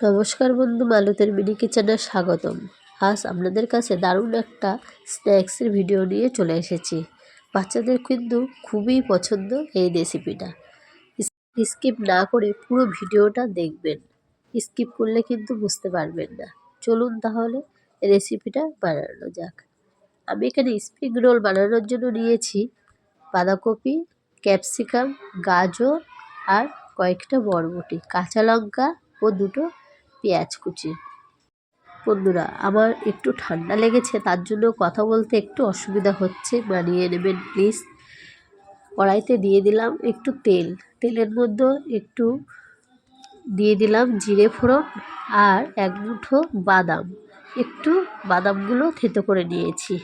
নমস্কার বন্ধু মালুতের মিনি কিচেনে স্বাগতম। আজ আপনাদের কাছে দারুণ একটা স্ন্যাক্সের ভিডিও নিয়ে চলে এসেছি। বাচ্চাদের কিন্তু খুবই পছন্দ এই রেসিপিটা। স্কিপ না করে পুরো ভিডিওটা দেখবেন। স্কিপ করলে কিন্তু বুঝতে পারবেন না। চলুন তাহলে রেসিপিটা বানানো যাক। আমি এখানে স্প্রিং রোল বানানোর জন্য নিয়েছি বাঁধাকপি, ক্যাপসিকাম, গাজর আর কয়েকটা বরবটি, কাঁচা লঙ্কা ও দুটো পেঁয়াজ কুচি। বন্ধুরা, আমার একটু ঠান্ডা লেগেছে, তার জন্য কথা বলতে একটু অসুবিধা হচ্ছে। মানিয়ে নেবেন প্লিজ কড়াইতে দিয়ে দিলাম একটু তেল। তেলের মধ্যে একটু দিয়ে দিলাম জিরে ফোড়ন আর এক মুঠো বাদাম। একটু বাদামগুলো থেতো করে নিয়েছি।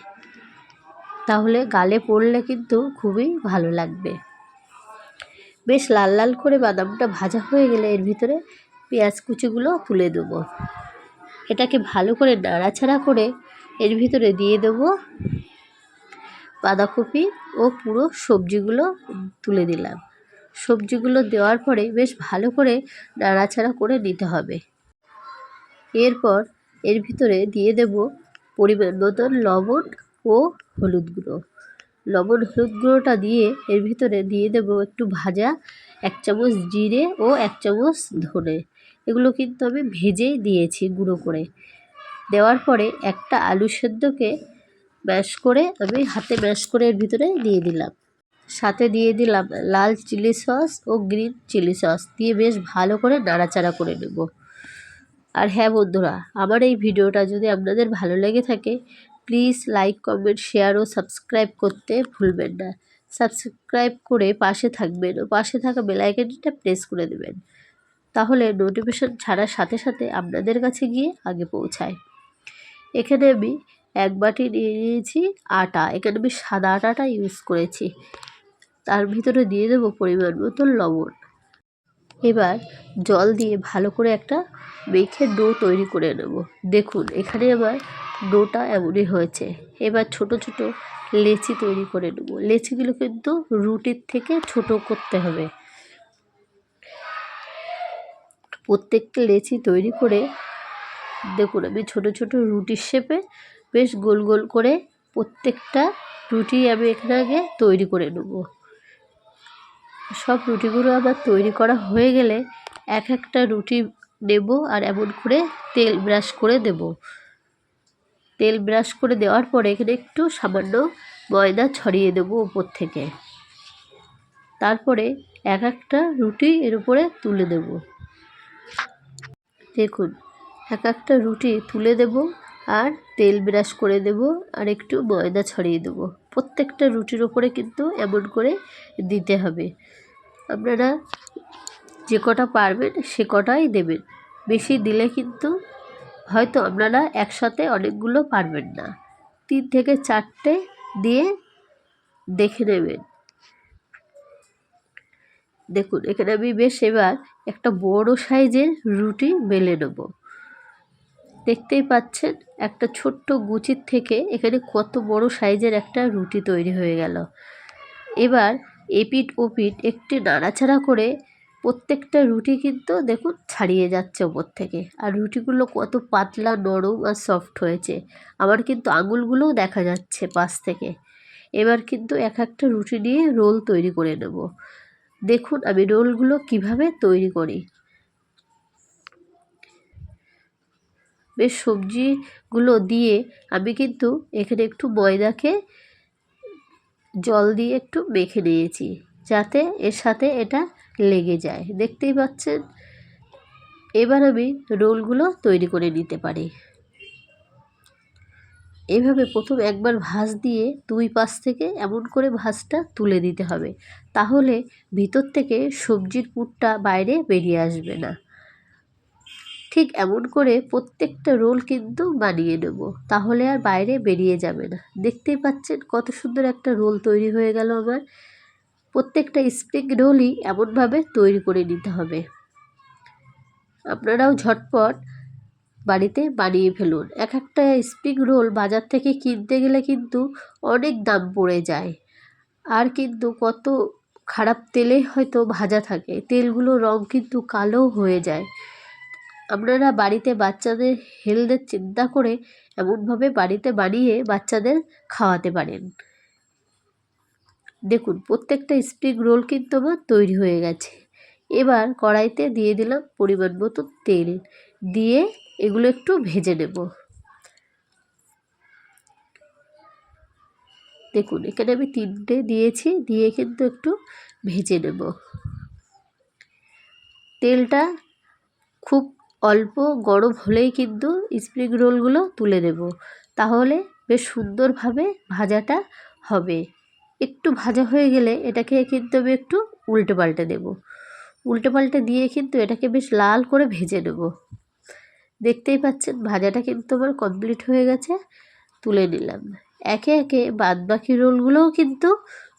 তাহলে গালে পড়লে কিন্তু খুবই ভালো লাগবে। বেশ লাল লাল করে বাদামটা ভাজা হয়ে গেলে এর ভিতরে পেঁয়াজ কুচিগুলো তুলে দেবো। এটাকে ভালো করে নাড়াচাড়া করে এর ভিতরে দিয়ে দেব বাঁধাকপি ও পুরো সবজিগুলো তুলে দিলাম। সবজিগুলো দেওয়ার পরে বেশ ভালো করে নাড়াচাড়া করে নিতে হবে। এরপর এর ভিতরে দিয়ে দেব পরিমাণ মতন লবণ ও হলুদ গুঁড়ো। লবণ হলুদ গুঁড়োটা দিয়ে এর ভিতরে দিয়ে দেব একটু ভাজা এক চামচ জিরে ও এক চামচ ধনে। এগুলো কিন্তু আমি ভেজেই দিয়েছি গুঁড়ো করে। দেওয়ার পরে একটা আলু সেদ্ধকে ম্যাশ করে আমি হাতে ম্যাশ করে এর ভিতরে দিয়ে দিলাম। সাথে দিয়ে দিলাম লাল চিলি সস ও গ্রিন চিলি সস দিয়ে বেশ ভালো করে নাড়াচাড়া করে নেব। আর হ্যাঁ বন্ধুরা, আমার এই ভিডিওটা যদি আপনাদের ভালো লেগে থাকে প্লিজ লাইক, কমেন্ট, শেয়ার ও সাবস্ক্রাইব করতে ভুলবেন না। সাবস্ক্রাইব করে পাশে থাকবেন ও পাশে থাকা বেলাইকনটা প্রেস করে দেবেন। তাহলে নোটিফিকেশান ছাড়ার সাথে সাথে আপনাদের কাছে গিয়ে আগে পৌঁছায়। এখানে আমি এক বাটি নিয়ে নিয়েছি আটা। এখানে আমি সাদা আটাটা ইউজ করেছি। তার ভিতরে দিয়ে দেবো পরিমাণ মতো লবণ। এবার জল দিয়ে ভালো করে একটা মেখে ডো তৈরি করে নেব। দেখুন, এখানে আমার ডোটা এমনই হয়েছে। এবার ছোট ছোট লেচি তৈরি করে নেব। লেচিগুলো কিন্তু রুটির থেকে ছোট করতে হবে। প্রত্যেকটা লেচি তৈরি করে দেখুন, আমি ছোট ছোট রুটির শেপে বেশ গোল গোল করে প্রত্যেকটা রুটি আমি এখানে আগে তৈরি করে নেব। সব রুটিগুলো আমার তৈরি করা হয়ে গেলে এক একটা রুটি নেব আর এমন করে তেল ব্রাশ করে দেব। তেল ব্রাশ করে দেওয়ার পরে এখানে একটু সামান্য ময়দা ছড়িয়ে দেবো উপর থেকে। তারপরে এক একটা রুটি এর উপরে তুলে দেব। দেখুন, এক একটা রুটি তুলে দেব আর তেল ব্রাশ করে দেব আর একটু ময়দা ছড়িয়ে দেব। প্রত্যেকটা রুটির ওপরে কিন্তু এমন করে দিতে হবে। আপনারা যে কটা পারবেন সে কটাই দেবেন। বেশি দিলে কিন্তু হয়তো আপনারা একসাথে অনেকগুলো পারবেন না। তিন থেকে চারটে দিয়ে দেখে নেবেন। দেখুন, এখানে আমি বেশ এবার একটা বড় সাইজের রুটি বেলে নেব। দেখতেই পাচ্ছেন, একটা ছোট্ট গুচির থেকে এখানে কত বড় সাইজের একটা রুটি তৈরি হয়ে গেল। এবার এপিট ওপিট একটি নাড়াচাড়া করে প্রত্যেকটা রুটি কিন্তু দেখুন ছাড়িয়ে যাচ্ছে ওপর থেকে। আর রুটিগুলো কত পাতলা, নরম আর সফট হয়েছে। আমার কিন্তু আঙুলগুলোও দেখা যাচ্ছে পাশ থেকে। এবার কিন্তু এক একটা রুটি নিয়ে রোল তৈরি করে নেব। দেখুন আমি রোলগুলো কীভাবে তৈরি করি। বেশ সবজিগুলো দিয়ে আমি কিন্তু এখানে একটু ময়দাকে জল দিয়ে একটু মেখে নিয়েছি। যাতে এর সাথে এটা লেগে যায়। দেখতেই পাচ্ছেন? এবার আমি রোলগুলো তৈরি করে নিতে পারি। এভাবে প্রথম একবার ভাঁজ দিয়ে দুই পাশ থেকে এমন করে ভাঁজটা তুলে দিতে হবে। তাহলে ভিতর থেকে সবজির পুরটা বাইরে বেরিয়ে আসবে না। ঠিক এমন করে প্রত্যেকটা রোল কিন্তু বানিয়ে নেব। তাহলে আর বাইরে বেরিয়ে যাবে না। দেখতেই পাচ্ছেন কত সুন্দর একটা রোল তৈরি হয়ে গেল আমার। প্রত্যেকটা স্প্রিং রোলই এমনভাবে তৈরি করে নিতে হবে। আপনারাও ঝটপট বাড়িতে বানিয়ে ফেলুন। এক একটা স্প্রিং রোল বাজার থেকে কিনতে গেলে কিন্তু অনেক দাম পড়ে যায়। আর কিন্তু কত খারাপ তেলে হয়তো ভাজা থাকে তেলগুলো রং কিন্তু কালো হয়ে যায়। আপনারা বাড়িতে বাচ্চাদের হেলথের চিন্তা করে এমনভাবে বাড়িতে বানিয়ে বাচ্চাদের খাওয়াতে পারেন। দেখুন, প্রত্যেকটা স্প্রিং রোল কিন্তু আমার তৈরি হয়ে গেছে। এবার কড়াইতে দিয়ে দিলাম পরিমাণ মতো তেল। দিয়ে এগুলো একটু ভেজে নেব। দেখুন, এখানে আমি তিনটে দিয়েছি, দিয়ে কিন্তু একটু ভেজে নেব। তেলটা খুব অল্প গরম হলেই কিন্তু স্প্রিং রোলগুলো তুলে দেব তাহলে বেশ সুন্দরভাবে ভাজাটা হবে। একটু ভাজা হয়ে গেলে এটাকে কিন্তু আমি একটু উল্টে পাল্টে দেবো। উল্টে পাল্টে দিয়ে কিন্তু এটাকে বেশ লাল করে ভেজে নেব। দেখতেই পাচ্ছেন, ভাজাটা কিন্তু আমার কমপ্লিট হয়ে গেছে, তুলে নিলাম। একে একে বাদ বাকি রোলগুলোও কিন্তু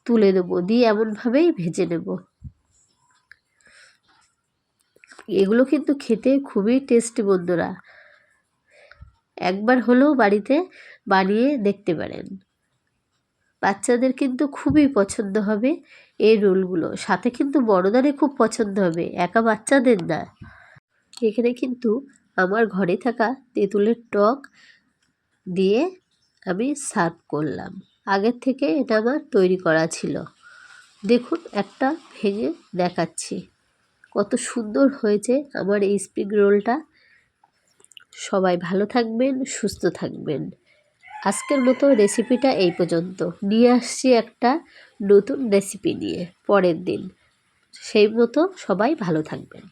তুলে দেবো দিয়ে এমনভাবেই ভেজে নেব। এগুলো কিন্তু খেতে খুবই টেস্টি বন্ধুরা। একবার হলেও বাড়িতে বানিয়ে দেখতে পারেন। বাচ্চাদের কিন্তু খুবই পছন্দ হবে এই রোলগুলো। সাথে কিন্তু বড়দারে খুব পছন্দ হবে, একা বাচ্চাদের না। এখানে কিন্তু আমার ঘরে থাকা তেঁতুলের টক দিয়ে আমি সার্ভ করলাম। আগের থেকে এটা আমার তৈরি করা ছিল। দেখুন, একটা ভেঙে দেখাচ্ছি। কত সুন্দর হয়েছে আমার এই স্প্রিং রোলটা। সবাই ভালো থাকবেন, সুস্থ থাকবেন। আজকের মতো রেসিপিটা এই পর্যন্ত। নিয়ে আসছি একটা নতুন রেসিপি নিয়ে, পরের দিন। সেই মতো সবাই ভালো থাকবেন।